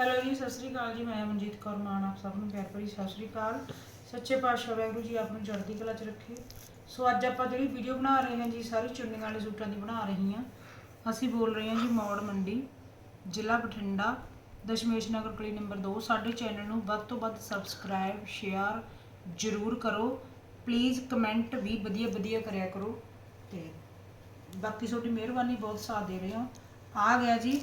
Hello ਜੀ, ਸਤਿ ਸ੍ਰੀ ਅਕਾਲ ਜੀ, ਮੈਂ ਮਨਜੀਤ ਕੌਰ ਮਾਨ, ਆਪ ਸਭ ਨੂੰ ਪਿਆਰ ਭਰੀ ਸਤਿ ਸ੍ਰੀ ਅਕਾਲ। ਸੱਚੇ ਪਾਤਸ਼ਾਹ ਵਾਹਿਗੁਰੂ ਜੀ, ਆਪ ਨੂੰ ਚੜ੍ਹਦੀ ਕਲਾ 'ਚ ਰੱਖੇ। ਸੋ ਅੱਜ ਆਪਾਂ ਜਿਹੜੀ ਵੀਡੀਓ ਬਣਾ ਰਹੇ ਹਾਂ ਜੀ, ਸਾਰੀ ਚੁੰਨੀਆਂ ਵਾਲੇ ਸੂਟਾਂ ਦੀ ਬਣਾ ਰਹੀ ਹਾਂ। ਅਸੀਂ ਬੋਲ ਰਹੇ ਹਾਂ ਜੀ, ਮੌੜ ਮੰਡੀ, ਜ਼ਿਲ੍ਹਾ ਬਠਿੰਡਾ, ਦਸ਼ਮੇਸ਼ ਨਗਰ ਗਲੀ ਨੰਬਰ 2 ਸਾਡੇ ਚੈਨਲ ਨੂੰ ਵੱਧ ਤੋਂ ਵੱਧ ਸਬਸਕ੍ਰਾਈਬ ਸ਼ੇਅਰ ਜ਼ਰੂਰ ਕਰੋ। ਪਲੀਜ਼ ਕਮੈਂਟ ਵੀ ਵਧੀਆ ਵਧੀਆ ਕਰਿਆ ਕਰੋ। ਤੇ ਬਾਕੀ ਤੁਹਾਡੀ ਮਿਹਰਬਾਨੀ ਬਹੁਤ ਸਾਥ ਦੇ ਰਹੇ ਹੋ। ਆ ਗਿਆ ਜੀ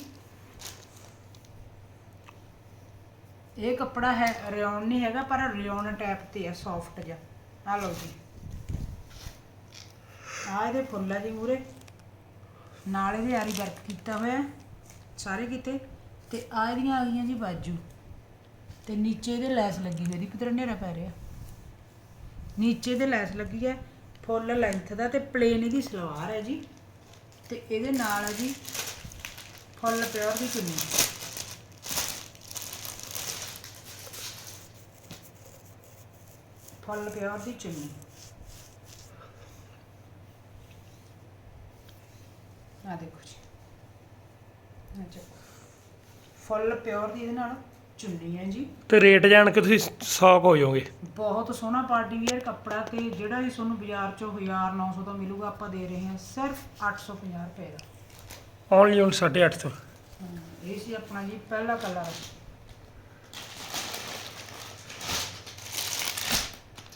ਇਹ ਕੱਪੜਾ ਹੈ, ਰਿਓਨ ਨਹੀਂ ਹੈਗਾ, ਪਰ ਰਿਓਨ ਟਾਈਪ ਤੇ ਹੈ ਸੌਫਟ ਜਿਹਾ। ਆ ਲਓ ਜੀ। ਆ ਇਹਦੇ ਫੁੱਲ ਹੈ ਜੀ ਮੂਰੇ। ਨਾਲ ਇਹਦੇ ਆਰੀ ਵਰਕ ਕੀਤਾ ਹੋਇਆ ਸਾਰੇ ਕਿਤੇ। ਤੇ ਆ ਇਹਦੀਆਂ ਆ ਗਈਆਂ ਜੀ ਬਾਜੂ। ਤੇ ਨੀਚੇ ਇਹਦੇ ਲੈਸ ਲੱਗੀ ਹੋਈ ਦੀ ਕਿਤੇ ਹਨੇਰਾ ਪੈ ਰਿਹਾ। ਨੀਚੇ ਇਹਦੇ ਲੈਸ ਲੱਗੀ ਹੈ, ਫੁੱਲ ਲੈਂਥ ਦਾ ਤੇ ਪਲੇਨ ਇਹਦੀ ਸਲਵਾਰ ਹੈ ਜੀ। ਤੇ ਇਹਦੇ ਨਾਲ ਹੈ ਜੀ ਫੁੱਲ ਪਿਓਰ ਦੀ ਚੁੰਨੀ। ਫੁੱਲ ਪਿਓਰ ਦੀ ਚੁੰਨੀ। ਆ ਦੇਖੋ ਜੀ। ਚੱਕੋ ਫੁੱਲ ਪਿਓਰ ਦੀ ਇਹਦੇ ਨਾਲ ਚੁੰਨੀ ਹੈ ਜੀ। ਤੇ ਰੇਟ ਜਾਣ ਕੇ ਤੁਸੀਂ ਸ਼ੌਕ ਹੋ ਜਾਓਗੇ। ਬਹੁਤ ਸੋਹਣਾ ਪਾਰਟੀ ਵੇਅਰ ਕੱਪੜਾ ਤੇ ਜਿਹੜਾ ਵੀ ਤੁਹਾਨੂੰ ਬਾਜ਼ਾਰ ਚੋਂ 1900 ਦਾ ਮਿਲੂਗਾ ਆਪਾਂ ਦੇ ਰਹੇ ਹਾਂ ਸਿਰਫ 850 ਰੁਪਏ ਦਾ। ਓਨਲੀ ਔਨ 850 ਹਾਂ, ਇਹ ਸੀ ਆਪਣਾ ਜੀ ਪਹਿਲਾ ਕਲਰ।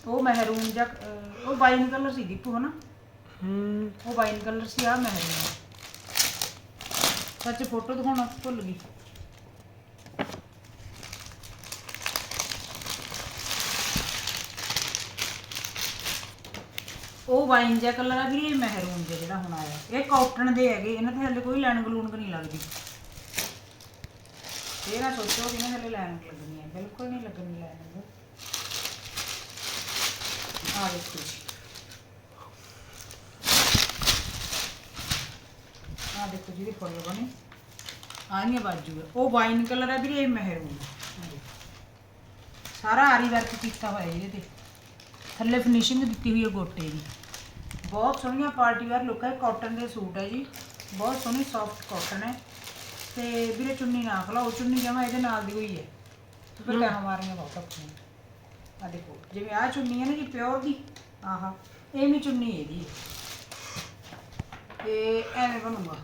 ਉਹ ਮਹਿਰੂਨ ਜਾਂ ਅਹ, ਉਹ ਵਾਈਨ ਕਲਰ ਸੀ ਦੀਪੂ ਹਨਾ? ਹੂੰ। ਉਹ ਵਾਈਨ ਕਲਰ ਸੀ ਆ ਮਹਿਰੂਨ ਸੱਚ ਫੋਟੋ ਦਿਖਾਉਣਾ ਭੁੱਲ ਗਈ। ਉਹ ਵਾਈਨ ਜਿਹਾ ਕਲਰ ਆ ਵੀਰੇ ਇਹ ਮਹਿਰੂਨ ਜਿਹਾ ਜਿਹੜਾ ਹੁਣ ਆਇਆ। ਇਹ ਕਾਟਨ ਦੇ ਹੈਗੇ ਇਹਨਾਂ ਤੇ ਹਲੇ ਕੋਈ ਲੈਣ ਗਲੂਣ ਨਹੀਂ ਲੱਗਦੀ। ਇਹ ਨਾ ਸੋਚੋ ਕਿ ਇਹਨਾਂ ਹਲੇ ਲੈਣ ਲੱਗਣੀ ਹੈ ਬਿਲਕੁਲ ਨਹੀਂ ਲੱਗਣੀ ਲੈਣ ਨੂੰ। ਆ ਦੇਖੋ ਜੀ ਆ ਦੇਖੋ ਜਿਹਦੀ ਫੁੱਲ ਬਣੇ ਆ ਨਹੀਂ ਬਾਜੂ ਹੈ ਉਹ ਵਾਈਨ ਕਲਰ ਹੈ ਵੀਰੇ ਇਹ ਮਹਿਰੂਨ ਹੈ। ਆਹ ਦੇਖੋ। ਸਾਰਾ ਆਰੀ ਵਰਕ ਕੀਤਾ ਹੋਇਆ ਇਹਦੇ ਤੇ ਥੱਲੇ ਫਿਨਿਸ਼ਿੰਗ ਦਿੱਤੀ ਹੋਈ ਹੈ ਗੋਟੇ ਦੀ ਬਹੁਤ ਸੋਹਣੀਆਂ ਪਾਰਟੀ ਵੇਅਰ ਲੁੱਕ ਹੈ ਕਾਟਨ ਦੇ ਸੂਟ ਹੈ ਜੀ ਬਹੁਤ ਸੋਹਣੀ ਸੌਫਟ ਕਾਟਨ ਹੈ ਤੇ ਵੀਰੇ ਚੁੰਨੀ ਨਾ ਖਲਾਓ ਚੁੰਨੀ ਜਮਾ ਇਹਦੇ ਨਾਲ ਦੀ ਹੋਈ ਆ ਦੇਖੋ, ਜਿਵੇਂ ਆ ਚੁੰਨੀ ਹੈ ਨਾ ਜੀ ਪਿਓਰ ਦੀ, ਆਹਾ ਇਹ ਵੀ ਚੁੰਨੀ ਇਹਦੀ ਹੈ। ਤੇ ਐਵੇਂ ਬਣੂਗਾ।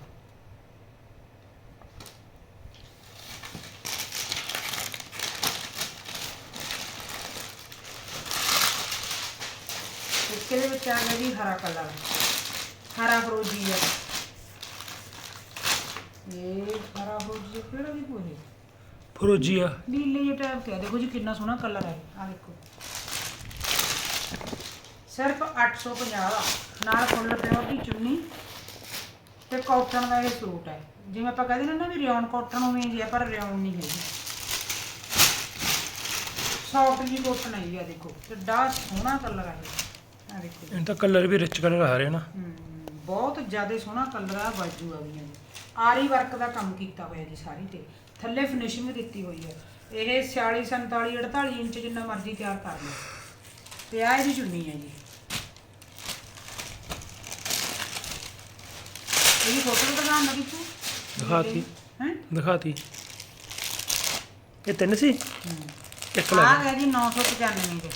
ਇਸਕੇ ਦੇ ਵਿੱਚ ਆ ਗਿਆ ਜੀ ਹਰਾ ਕਲਰ। ਹਰਾ ਫਰੋਜੀ ਹੈ। ਇਹ ਹਰਾ ਫਰੋਜੀ ਕਿਹੜਾ ਵੀ ਫਰੋਜੀਆ ਨੀਲੇ ਜਿਹੇ ਟਾਈਪ ਤੇ ਆ ਦੇਖੋ ਜੀ ਕਿੰਨਾ ਸੋਹਣਾ ਕਲਰ ਹੈ। ਆ ਦੇਖੋ। ਸਿਰਫ 850 ਦਾ ਨਾਲ ਫੁੱਲ ਪਿਓਰ ਦੀ ਚੁੰਨੀ ਤੇ ਕਾਟਨ ਦਾ ਇਹ ਸੂਟ ਹੈ। ਜਿਵੇਂ ਆਪਾਂ ਕਹਿੰਦੇ ਨੇ ਨਾ ਵੀ ਰਿਓਨ ਕਾਟਨ ਉਵੇਂ ਜੀ ਆ ਪਰ ਰਿਓਨ ਨਹੀਂ ਹੈਗੀ। ਸੌਫਟ ਜੀ ਕਾਟਨ ਹੈ ਆ ਦੇਖੋ। ਕਿੱਡਾ ਸੋਹਣਾ ਕਲਰ ਹੈ ਇਹ। ਆ ਦੇਖੋ ਇਹ ਤਾਂ ਕਲਰ ਵੀ ਰਿਚ ਕਲਰ ਆ ਰਿਹਾ ਨਾ। ਹਮ, ਬਹੁਤ ਜ਼ਿਆਦਾ ਸੋਹਣਾ ਕਲਰ ਆ ਬਾਜੂ ਆ ਗਈਆਂ ਆਰੀ ਵਰਕ ਦਾ ਕੰਮ ਕੀਤਾ ਹੋਇਆ ਜੀ ਸਾਰੀ ਤੇ। ਥੱਲੇ ਫਿਨਿਸ਼ਿੰਗ ਦਿੱਤੀ ਹੋਈ ਹੈ। ਇਹ 46 47 48 ਇੰਚ ਜਿੰਨਾ ਮਰਜ਼ੀ ਤਿਆਰ ਕਰ ਲਓ। ਤੇ ਆ ਇਹਦੀ ਚੁੰਨੀ ਹੈ ਜੀ। ਇਹਦੀ ਫੋਟੋ ਦਿਖਾਉਣ ਲੱਗੀ ਤੂੰ? ਦਿਖਾਤੀ। ਹੈ? ਦਿਖਾਤੀ। ਇਹ ਤਿੰਨ ਸੀ? ਇੱਕ ਆ ਲੱਗ ਗਿਆ ਜੀ 995 ਦੇ।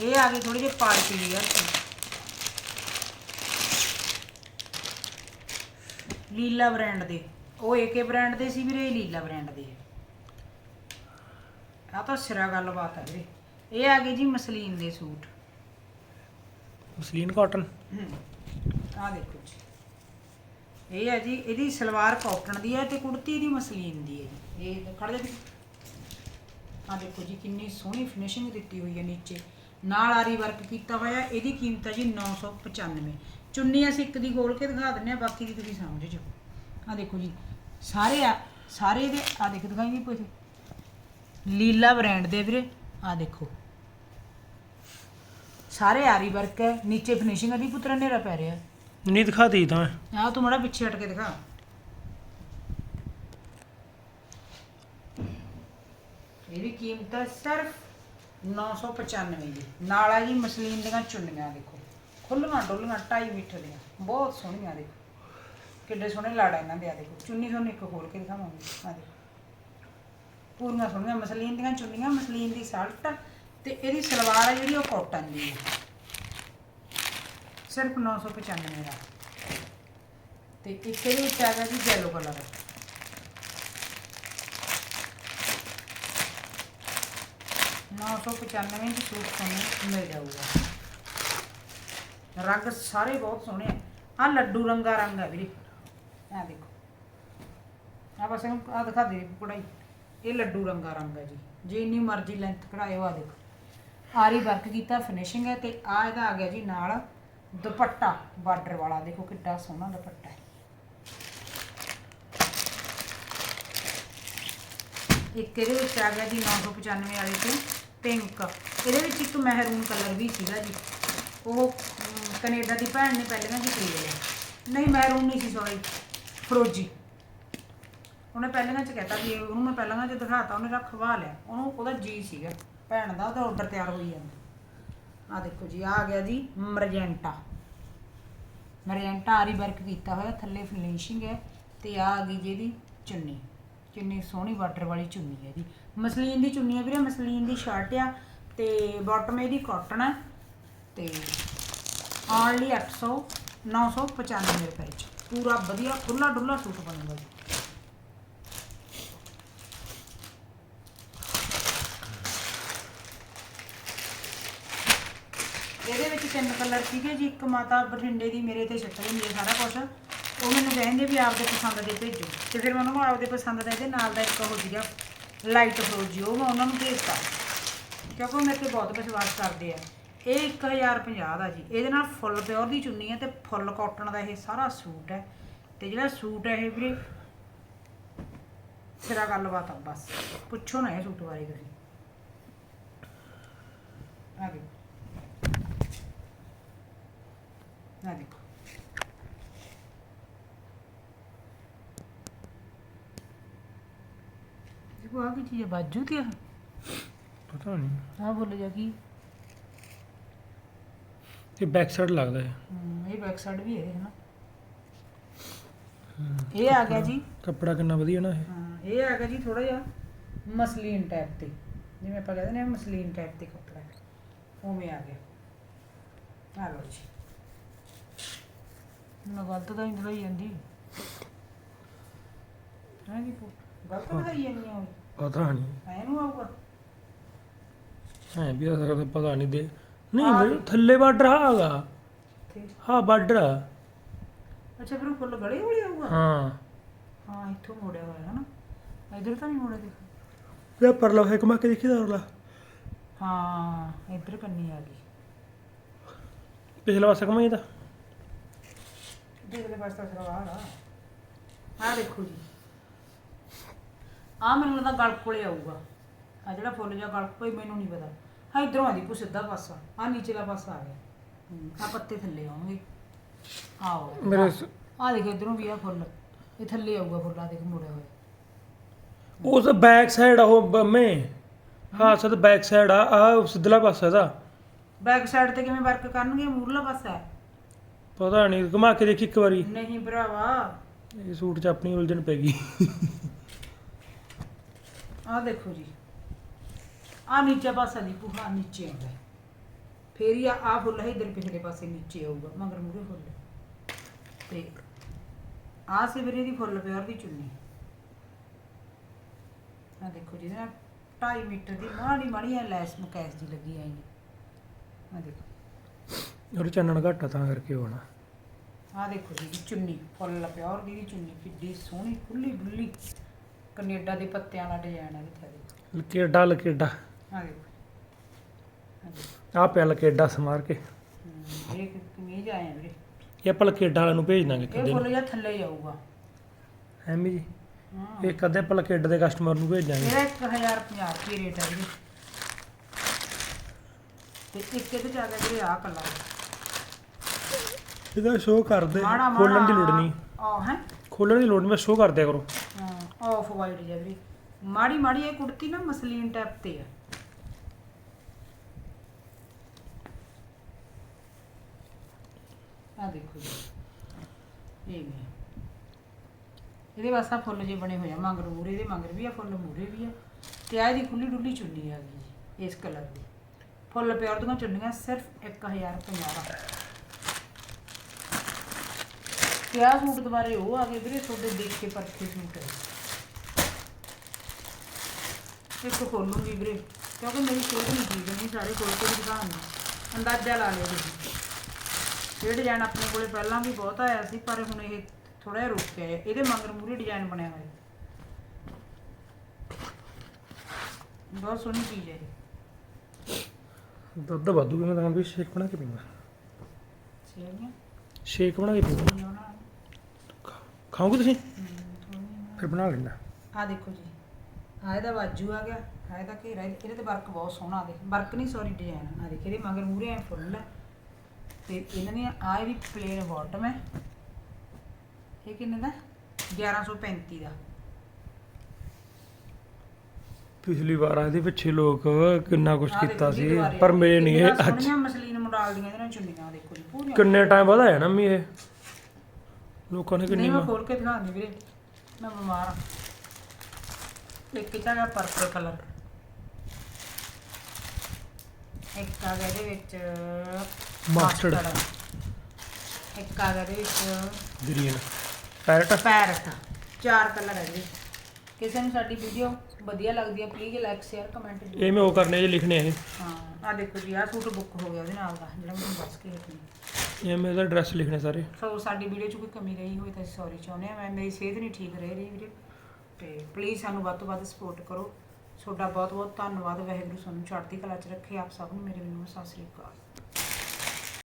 ਇਹ ਆ ਗਈ ਥੋੜੀ ਜਿਹੀ ਪਾਰਟੀ ਵੀਅਰ ਸੀ ਲੀਲਾ ਬ੍ਰਾਂਡ ਦੇ। ਉਹ ਏਕੇ ਬ੍ਰਾਂਡ ਦੇ ਸੀ ਵੀਰੇ ਇਹ ਲੀਲਾ ਬ੍ਰਾਂਡ ਦੇ ਆ। ਤਾਂ ਸਿਰਾ ਗੱਲਬਾਤ ਹੈ ਵੀਰੇ। ਇਹ ਆ ਗਏ ਜੀ ਮਸਲੀਨ ਦੇ ਸੂਟ। ਮਸਲੀਨ ਕਾਟਨ ਆ ਦੇਖੋ ਜੀ। ਇਹ ਹੈ ਜੀ ਇਹਦੀ ਸਲਵਾਰ ਕਾਟਨ ਦੀ ਹੈ ਤੇ ਕੁੜਤੀ ਇਹਦੀ ਮਸਲੀਨ ਦੀ ਹੈ ਜੀ। ਇਹ ਖੜ ਜਾ ਆ ਦੇਖੋ ਜੀ ਕਿੰਨੀ ਸੋਹਣੀ ਫਿਨਿਸ਼ਿੰਗ ਦਿੱਤੀ ਹੋਈ ਹੈ ਨੀਚੇ। ਨਾਲ ਆਰੀ ਵਰਕ ਕੀਤਾ ਹੋਇਆ ਇਹਦੀ ਕੀਮਤ ਹੈ ਜੀ 995 ਚੁੰਨੀ ਅਸੀਂ ਇੱਕ ਦੀ ਖੋਲ ਕੇ ਦਿਖਾ ਦਿੰਨੇ ਆ ਬਾਕੀ ਦੀ ਤੁਸੀਂ ਸਮਝ ਜਾਓ। ਆ ਦੇਖੋ ਜੀ ਸਾਰੇ ਆ ਸਾਰੇ ਦੇ ਆ ਦੇਖ ਦਿਖਾਈਏ ਪੁੱਛ। ਲੀਲਾ ਬ੍ਰਾਂਡ ਦੇ ਵੀਰੇ ਆ ਦੇਖੋ। ਸਾਰੇ ਆਰੀ ਵਰਕ ਹੈ ਨੀਚੇ ਫਿਨਿਸ਼ਿੰਗ ਦੀ ਪੁੱਤਰਾ ਨੇਰਾ ਪੈ ਰਿਹਾ। ਨਹੀਂ ਦਿਖਾਤੀ ਤਾਂ ਆ ਤੂੰ ਮੜਾ ਪਿੱਛੇ ਹਟ ਕੇ ਦਿਖਾ। ਇਹਦੀ ਕੀਮਤ ਹੈ ਸਿਰਫ 995 ਜੀ ਨਾਲ ਆ ਜੀ ਮਸਲੀਨ ਦੀਆਂ ਚੁੰਨੀਆਂ ਦੇਖੋ। ਖੁੱਲੀਆਂ ਡੋਲੀਆਂ 2.5 ਮੀਟਰ ਦੀਆਂ। ਬਹੁਤ ਸੋਹਣੀਆਂ ਦੇਖੋ। ਕਿੱਡੇ ਸੋਹਣੇ ਲਾੜਾ ਇਹਨਾਂ ਦੇ, ਆ ਦੇਖੋ, ਚੁੰਨੀ ਤੁਹਾਨੂੰ ਇੱਕ ਖੋਲ ਕੇ ਦਿਖਾਵਾਂਗੀ, ਆ ਦੇਖੋ। ਪੂਰੀਆਂ ਸੋਹਣੀਆਂ ਮਸਲੀਨ ਦੀਆਂ ਚੁੰਨੀਆਂ, ਮਸਲੀਨ ਦੀ ਸ਼ਰਟ ਤੇ ਇਹਦੀ ਸਲਵਾਰ ਹੈ ਜਿਹੜੀ, ਉਹ ਕਾਟਨ ਦੀ ਹੈ ਸਿਰਫ 995 ਦਾ। ਤੇ ਇੱਕ ਇਹਦੇ ਵਿੱਚ ਆ ਗਿਆ ਜੀ ਯੈਲੋ ਕਲਰ ਨੌ ਸੌ ਪਚਾਨਵੇਂ ਦੀ ਸੂਟ ਤੁਹਾਨੂੰ ਮਿਲ ਜਾਊਗਾ। ਰੰਗ ਸਾਰੇ ਬਹੁਤ ਸੋਹਣੇ ਆ। ਆ ਲੱਡੂ ਰੰਗਾ ਰੰਗ ਹੈ ਵੀਰੇ। ਆ ਦੇਖੋ। ਆ ਬਸ ਇਹਨੂੰ ਆ ਦਿਖਾ ਦੇ ਕਢਾਈ ਇਹ ਲੱਡੂ ਰੰਗਾ ਰੰਗ ਹੈ ਜੀ। ਜੇ ਇੰਨੀ ਮਰਜ਼ੀ ਲੈਂਥ ਕਢਾਇਓ ਆ ਦੇਖੋ। ਆਰੀ ਵਰਕ ਕੀਤਾ ਫਿਨਿਸ਼ਿੰਗ ਹੈ ਤੇ ਆ ਇਹਦਾ ਆ ਗਿਆ ਜੀ ਨਾਲ ਦੁਪੱਟਾ ਬਾਰਡਰ ਵਾਲਾ। ਦੇਖੋ ਕਿੱਡਾ ਸੋਹਣਾ ਦੁਪੱਟਾ ਹੈ। ਇੱਕ ਇਹਦੇ ਵਿੱਚ ਆ ਗਿਆ ਜੀ 995 ਵਾਲੇ ਤੇ ਪਿੰਕ ਇਹਦੇ ਵਿੱਚ ਇੱਕ ਮਹਿਰੂਨ ਕਲਰ ਵੀ ਸੀਗਾ ਜੀ। ਉਹ ਅਮ, ਕੈਨੇਡਾ ਦੀ ਭੈਣ ਨੇ ਪਹਿਲਾਂ ਜੀ ਖਰੀਦਿਆ ਨਹੀਂ ਮਹਿਰੂਨ ਨਹੀਂ ਸੀ ਸੌਰੀ ਫਰੋਜੀ। ਉਹਨੇ ਪਹਿਲਾਂ ਚ ਕਹਿਤਾ ਵੀ ਉਹਨੂੰ ਮੈਂ ਪਹਿਲਾਂ ਚ ਦਿਖਾਤਾ, ਉਹਨੇ ਰਖਵਾ ਲਿਆ। ਉਹਨੂੰ ਉਹਦਾ ਜੀ ਸੀਗਾ। ਭੈਣ ਦਾ ਉਹਦਾ ਆਰਡਰ ਤਿਆਰ ਹੋਈ ਜਾਂਦਾ। ਆ ਦੇਖੋ ਜੀ, ਆ ਆ ਗਿਆ ਜੀ ਮਰਜੈਂਟਾ। ਮਰਜੈਂਟਾ ਆਰੀ ਵਰਕ ਕੀਤਾ ਹੋਇਆ, ਥੱਲੇ ਫਿਨਿਸ਼ਿੰਗ ਹੈ ਤੇ ਆ ਆ ਗਈ ਜੀ ਇਹਦੀ ਚੁੰਨੀ। ਚੁੰਨੀ ਸੋਹਣੀ ਬਾਰਡਰ ਵਾਲੀ ਚੁੰਨੀ ਹੈ ਜੀ। ਮਸਲੀਨ ਦੀ ਚੁੰਨੀ ਹੈ ਵੀਰੇ, ਮਸਲੀਨ ਦੀ ਸ਼ਰਟ ਆ ਤੇ ਬਾਟਮ ਇਹਦੀ ਕਾਟਨ ਹੈ ਤੇ ਓਨਲੀ 800 995 ਰੁਪਏ ਚ। ਪੂਰਾ ਵਧੀਆ ਖੁੱਲਾ ਡੁੱਲਾ ਸੂਟ ਬਣੂਗਾ ਜੀ। ਇਹਦੇ ਵਿੱਚ ਤਿੰਨ ਕਲਰ ਸੀਗੇ ਜੀ, ਇੱਕ ਮਾਤਾ ਬਠਿੰਡੇ ਦੀ, ਮੇਰੇ ਤੇ ਛੱਟ ਹੁੰਦੀ ਹੈ ਸਾਰਾ ਕੁਝ ਉਹ ਮੈਨੂੰ ਕਹਿੰਦੇ ਵੀ ਆਪਦੇ ਪਸੰਦ ਦੇ ਭੇਜੋ। ਤੇ ਫਿਰ ਮੈਂ ਉਹਨਾਂ ਨੂੰ ਆਪਦੇ ਪਸੰਦ ਦਾ ਇਹਦੇ ਨਾਲ ਦਾ ਇੱਕ ਉਹ ਸੀਗਾ ਲਾਈਟ ਫਰੋਜੀ ਉਹ ਮੈਂ ਉਹਨਾਂ ਨੂੰ ਭੇਜਤਾ। ਕਿਉਂਕਿ ਉਹ ਮੇਰੇ ਤੇ ਬਹੁਤ ਵਿਸ਼ਵਾਸ ਕਰਦੇ ਆ। ਇਹ 1050 ਦਾ ਜੀ। ਇਹਦੇ ਨਾਲ ਫੁੱਲ ਪਿਓਰ ਦੀ ਚੁੰਨੀ ਹੈ ਤੇ ਫੁੱਲ ਕਾਟਨ ਦਾ ਇਹ ਸਾਰਾ ਸੂਟ ਹੈ। ਤੇ ਜਿਹੜਾ ਸੂਟ ਹੈ ਇਹ ਵੀਰੇ ਸਿਰਾ ਗੱਲਬਾਤ ਆ ਬਸ। ਪੁੱਛੋ ਨਾ ਇਹ ਸੂਟ ਬਾਰੇ ਤੁਸੀਂ। ਆ ਦੇਖੋ ਆ ਦੇਖੋ। ਦੇਖੋ ਆ ਕੀ ਚੀਜ਼ ਹੈ ਬਾਜੂ ਤੇ ਆ। ਪਤਾ ਨਹੀਂ। ਆ ਬੋਲ ਜਾ ਕੀ। ਇਹ ਬੈਕ ਸਾਈਡ ਲੱਗਦਾ ਹੈ। ਹਮ, ਇਹ ਬੈਕ ਸਾਈਡ ਵੀ ਹੈ ਹਨਾ ਇਹ ਆ ਗਿਆ ਜੀ। ਕੱਪੜਾ ਕਿੰਨਾ ਵਧੀਆ ਨਾ ਇਹ। ਹਾਂ ਇਹ ਆ ਗਿਆ ਜੀ ਥੋੜਾ ਜਿਹਾ ਮਸਲੀਨ ਟਾਈਪ ਤੇ। ਜਿਵੇਂ ਆਪਾਂ ਕਹਿੰਦੇ ਨੇ ਮਸਲੀਨ ਟਾਈਪ ਤੇ ਕੱਪੜਾ ਹੈ। ਉਵੇਂ ਆ ਗਿਆ। ਆ ਲਓ ਜੀ। ਨਾ ਗਲਤ ਤਾਂ ਨਹੀਂ ਦਿਖਾਈ ਜਾਂਦੀ। ਹਾਂ ਜੀ ਪੁੱਤ, ਗਲਤ ਦਿਖਾਈ ਜਾਂਦੀ ਆ ਪਤਾ ਨਹੀਂ। ਐ ਨੂੰ ਆਊਗਾ। ਐ ਵੀ ਆ ਸਕਦਾ ਪਤਾ ਨਹੀਂ ਦੇ। ਨਹੀਂ ਮੇਰੇ ਥੱਲੇ ਬਾਰਡਰ ਆਗਾ। ਤੇ ਹਾਂ ਬਾਰਡਰ ਆ। ਅੱਛਾ ਫਿਰ ਉਹ ਫੁੱਲ ਗੜੇ ਵਾਲੀ ਆਊਗਾ ਹਾਂ। ਹਾਂ ਇੱਥੋਂ ਮੋੜਿਆ ਹੋਇਆ ਹਨਾ। ਇਧਰ ਤਾਂ ਨਹੀਂ ਮੋੜਿਆ ਦੇਖੋ। ਇਹ ਪਰਲਾ ਹੈ ਕਮਾ ਕੇ ਦੇਖੀ ਦਾ ਪਰਲਾ ਹਾਂ ਇੱਧਰ ਕੰਨੀ ਆ ਗਈ। ਪਿਛਲਾ ਪਾਸਾ ਕਮਾ ਇਹਦਾ ਦੇਖਦੇ ਪਾਸੇ ਤਾਂ ਸਲਵਾਰ ਆ ਆ ਦੇਖੋ ਜੀ। ਆ ਮੈਨੂੰ ਲੱਗਦਾ ਗਲ ਕੋਲੇ ਆਊਗਾ। ਆ ਜਿਹੜਾ ਫੁੱਲ ਜਿਹਾ ਗਲ ਕੋਈ ਮੈਨੂੰ ਨਹੀਂ ਪਤਾ। ਹਾਂ ਇਧਰੋਂ ਆ ਦੇਖੋ ਸਿੱਧਾ ਪਾਸਾ ਆ ਨੀਚੇਲਾ ਪਾਸਾ ਆ ਗਿਆ। ਆ ਪੱਤੇ ਥੱਲੇ ਆਉਣਗੇ। ਆਓ ਮੇਰੇ ਸ- ਆ ਦੇਖੋ ਇਧਰੋਂ ਵੀ ਆ ਫੁੱਲ। ਇਹ ਥੱਲੇ ਆਊਗਾ ਫੁੱਲ ਆ ਦੇਖ ਮੁੜਿਆ ਹੋਇਆ। ਉਸ ਬੈਕ ਸਾਈਡ ਆ ਉਹ ਬੰਮੇ। ਹਾਂ ਸਦ ਬੈਕ ਸਾਈਡ ਆ ਆ ਸਿੱਧਲਾ ਪਾਸਾ ਇਹਦਾ। ਬੈਕ ਸਾਈਡ ਤੇ ਕਿਵੇਂ ਵਰਕ ਕਰਨਗੇ? ਮੂਰਲਾ ਪਾਸਾ ਹੈ ਪਤਾ ਨਹੀਂ ਘੁਮਾ ਕੇ ਦੇਖੀ ਇੱਕ ਵਾਰੀ। ਨਹੀਂ ਭਰਾਵਾ। ਇਹ ਸੂਟ 'ਚ ਆਪਣੀ ਉਲਝਣ ਪੈ ਗਈ। ਆ ਦੇਖੋ ਜੀ। ਆ ਨੀਚੇ ਪਾਸਾ ਦੀ ਪੁਹਾ ਨੀਚੇ ਆਉਂਦਾ ਹੈ। ਫੇਰ ਹੀ ਆ ਆ ਫੁੱਲ ਹੈ ਇਧਰ ਪਿਛਲੇ ਪਾਸੇ ਨੀਚੇ ਆਊਗਾ ਮਗਰ ਮੂਰੇ ਫੁੱਲ ਤੇ ਆ ਸਿਵਰੇ ਦੀ ਫੁੱਲ ਪਿਓਰ ਦੀ ਚੁੰਨੀ ਆ ਦੇਖੋ ਜੀ ਨਾ 2.5 ਮੀਟਰ ਦੀ ਮਾੜੀ ਮਾੜੀ ਆ ਲੈਸ ਮਕੈਸ ਦੀ ਲੱਗੀ ਆਈ ਆ ਦੇਖੋ। ਉਹ ਚੰਨਣ ਘੱਟ ਤਾਂ ਕਰਕੇ ਹੋਣਾ ਆ ਦੇਖੋ ਜੀ ਇਹਦੀ ਚੁੰਨੀ ਫੁੱਲ ਪਿਓਰ ਦੀ ਚੁੰਨੀ ਕਿੱਡੀ ਸੋਹਣੀ ਖੁੱਲੀ ਡੁੱਲੀ। ਕੈਨੇਡਾ ਦੇ ਪੱਤਿਆਂ ਵਾਲਾ ਡਿਜ਼ਾਈਨ ਆ ਵਿੱਚ ਆ ਦੇਖੋ। ਲਕੇਡਾ ਲਕੇਡਾ। ਆ ਦੇਖੋ ਆ ਦੇਖੋ ਆ ਪਿਆ ਲਕੇਡਾ ਸਮਾਰ ਕੇ। ਹਮ, ਇਹ ਕਮੀਜ਼ ਆਇਆ ਵੀਰੇ ਇਹ ਆਪਾਂ ਲਕੇਡਾ ਵਾਲਿਆਂ ਨੂੰ ਭੇਜ ਦਾਂਗੇ ਇਹ ਕਿਤੇ ਫੁੱਲ ਜਿਹਾ ਥੱਲੇ ਹੀ ਆਊਗਾ ਐਮੀ ਜੀ ਹਾਂ। ਇਹ ਕਦੇ ਆਪਾਂ ਲਕੇਡਾ ਦੇ ਕਸਟਮਰ ਨੂੰ ਭੇਜਾਂਗੇ ਇਹਦਾ 1050 ਰੁਪਏ ਰੇਟ ਹੈ ਵੀਰੇ। ਤੇ ਇੱਕ ਇਹਦੇ ਚ ਆ ਗਿਆ ਵੀਰੇ ਆ ਕਲਰ। ਇਹਦਾ ਸ਼ੋਅ ਮਾੜਾ ਮਾੜਾ ਖੋਲਣ ਦੀ ਲੋੜ ਨਹੀਂ। ਆ ਹੈ? ਖੋਲਣ ਦੀ ਲੋੜ ਨਹੀਂ ਬਸ ਸ਼ੋਅ ਕਰ ਦਿਆ ਕਰੋ। ਹਾਂ ਆਫ ਵਾਈਟ ਜਿਹਾ ਵੀਰੇ। ਮਾੜੀ ਮਾੜੀ ਇਹ ਕੁੜਤੀ ਨਾ ਮਸਲੀਨ ਟਾਈਪ ਤੇ ਆ। ਆ ਦੇਖੋ ਜੀ। ਇਹ ਵੀ ਇਹਦੇ ਵਾਸਤੇ ਫੁੱਲ ਜੇ ਬਣੇ ਹੋਏ ਆ ਮੰਗਰ ਮੂਰੇ ਇਹਦੇ ਮੰਗਰ ਵੀ ਆ ਫੁੱਲ ਮੂਰੇ ਵੀ ਆ। ਤੇ ਆ ਇਹਦੀ ਖੁੱਲੀ ਡੁੱਲੀ ਚੁੰਨੀ ਆ ਗਈ ਜੀ, ਇਸ ਕਲਰ ਦੀ। ਫੁੱਲ ਪਿਓਰ ਦੀਆਂ ਚੁੰਨੀਆਂ ਸਿਰਫ 1050 ਦਾ ਤੇ ਆਹ ਸੂਟ ਦੁਬਾਰੇ ਉਹ ਆ ਗਏ ਵੀਰੇ ਤੁਹਾਡੇ ਦੇਖੇ ਪਰਖੇ ਸੂਟ ਹੈ ਇੱਕ ਖੋਲੂੰਗੀ ਵੀਰੇ ਕਿਉਂਕਿ ਮੇਰੀ ਕੋਈ ਨਹੀਂ ਚੀਜ਼ ਨਹੀਂ ਸਾਰੇ ਖੋਲ ਕੇ ਦਿਖਾਉਣ ਅੰਦਾਜ਼ਾ ਲਾ ਲਿਓ ਤੁਸੀਂ। ਇਹ ਡਿਜ਼ਾਈਨ ਆਪਣੇ ਕੋਲੇ ਪਹਿਲਾਂ ਵੀ ਬਹੁਤ ਆਇਆ ਸੀ ਪਰ ਹੁਣ ਇਹ ਥੋੜਾ ਜਿਹਾ ਰੁਕ ਗਿਆ ਹੈ। ਇਹਦੇ ਮਗਰ ਮੂਰੇ ਡਿਜ਼ਾਈਨ ਬਣਿਆ ਹੋਇਆ ਹੈ। ਬਹੁਤ ਸੋਹਣੀ ਚੀਜ਼ ਹੈ ਦੁੱਧ ਵਾਧੂ ਵੀ ਮੈਂ ਤਾਂ ਵੀ ਸ਼ੇਕ ਬਣਾ ਕੇ ਪੀਂਦਾ? ਸੇਵੀਆਂ ਸ਼ੇਕ ਬਣਾ ਕੇ ਪੀਂਦਾ। ਖਾਓਗੇ ਤੁਸੀਂ? ਫਿਰ ਬਣਾ ਲੈਂਦਾ। ਆ ਦੇਖੋ ਜੀ। ਆ ਇਹਦਾ ਬਾਜੂ ਆ ਗਿਆ। ਆ ਇਹਦਾ ਘੇਰਾ। ਇਹਦੇ ਇਹਦੇ ਤੇ ਵਰਕ ਬਹੁਤ ਸੋਹਣਾ ਦੇ ਵਰਕ ਨਹੀਂ ਸੌਰੀ ਡਿਜ਼ਾਈਨ ਆ ਦੇਖ ਇਹਦੇ ਮਗਰ ਮੂਰੇ ਐ ਫੁੱਲ ਹੈ। ਤੇ ਇਹਨਾਂ ਦੀਆਂ ਆ ਇਹਦੀ ਪਲੇਨ ਬਾਟਮ ਹੈ। ਇਹ ਕਿੰਨੇ ਦਾ? 1135 ਦਾ। ਪਿਛਲੀ ਵਾਰ ਇਹਦੇ ਪਿੱਛੇ ਲੋਕ ਕਿੰਨਾ ਕੁਝ ਕੀਤਾ ਸੀ ਪਰ ਮੇਰੇ ਨਹੀਂ ਇਹ। ਅੱਜ ਮਸਲੀਨ ਮੁੰਡਾਲ ਦੀਆਂ ਇਹਨਾਂ ਚੁੰਨੀਆਂ ਦੇਖੋ ਜੀ ਪੂਰੀਆਂ। ਕਿੰਨੇ ਟਾਈਮ ਬਾਅਦ ਆਇਆ ਨਾ ਮੀ ਇਹ? ਲੋਕਾਂ ਨੇ ਕਿੰਨੀ ਮੈਂ ਖੋਲ ਕੇ ਦਿਖਾਉਂਦੀ ਵੀਰੇ। ਮੈਂ ਬਿਮਾਰ ਹਾਂ ਇੱਕ ਇਹਦਾ ਹੈਗਾ ਪਰਪਲ ਕਲਰ ਇੱਕ ਆ ਗਿਆ ਇਹਦੇ ਵਿੱਚ Mustard। ਇੱਕ ਆ ਗਿਆ ਇਹਦੇ ਵਿੱਚ ਗ੍ਰੀਨ ਪੈਰਟ ਪੈਰਟ ਚਾਰ ਕਲਰ ਹੈ ਇਹਦੇ। ਕਿਸੇ ਨੂੰ ਸਾਡੀ ਵੀਡੀਓ ਵਧੀਆ ਲੱਗਦੀ ਹੈ ਪਲੀਜ਼ ਲਾਈਕ ਸ਼ੇਅਰ ਕਮੈਂਟ ਜ਼ਰੂਰ ਇਹ ਮੈਂ ਉਹ ਕਰਨੇ ਜੇ ਲਿਖਣੇ ਇਹ। ਹਾਂ ਆ ਦੇਖੋ ਜੀ ਆਹ ਸੂਟ ਬੁੱਕ ਹੋ ਗਿਆ ਉਹਦੇ ਨਾਲ ਦਾ ਜਿਹੜਾ ਮੈਨੂੰ ਦੱਸ ਕੇ ਹਟੀ ਇਹ ਮੈਂ ਇਹਦਾ ਐਡਰੈਸ ਲਿਖਣੇ ਸਾਰੇ। ਸੋ ਸਾਡੀ ਵੀਡੀਓ 'ਚ ਕੋਈ ਕਮੀ ਰਹੀ ਹੋਈ ਤਾਂ ਸੌਰੀ ਚਾਹੁੰਦੇ ਆ। ਮੈਂ ਮੇਰੀ ਸਿਹਤ ਨਹੀਂ ਠੀਕ ਰਹਿ ਰਹੀ ਵੀਰੇ। ਤੇ ਪਲੀਜ਼ ਸਾਨੂੰ ਵੱਧ ਤੋਂ ਵੱਧ ਸਪੋਰਟ ਕਰੋ। ਤੁਹਾਡਾ ਬਹੁਤ ਬਹੁਤ ਧੰਨਵਾਦ। ਵਾਹਿਗੁਰੂ ਸਾਨੂੰ ਚੜ੍ਹਦੀ ਕਲਾ 'ਚ ਰੱਖੇ। ਆਪ ਸਭ ਨੂੰ ਮੇਰੇ ਵੱਲੋਂ ਸਤਿ ਸ੍ਰੀ ਅਕਾਲ।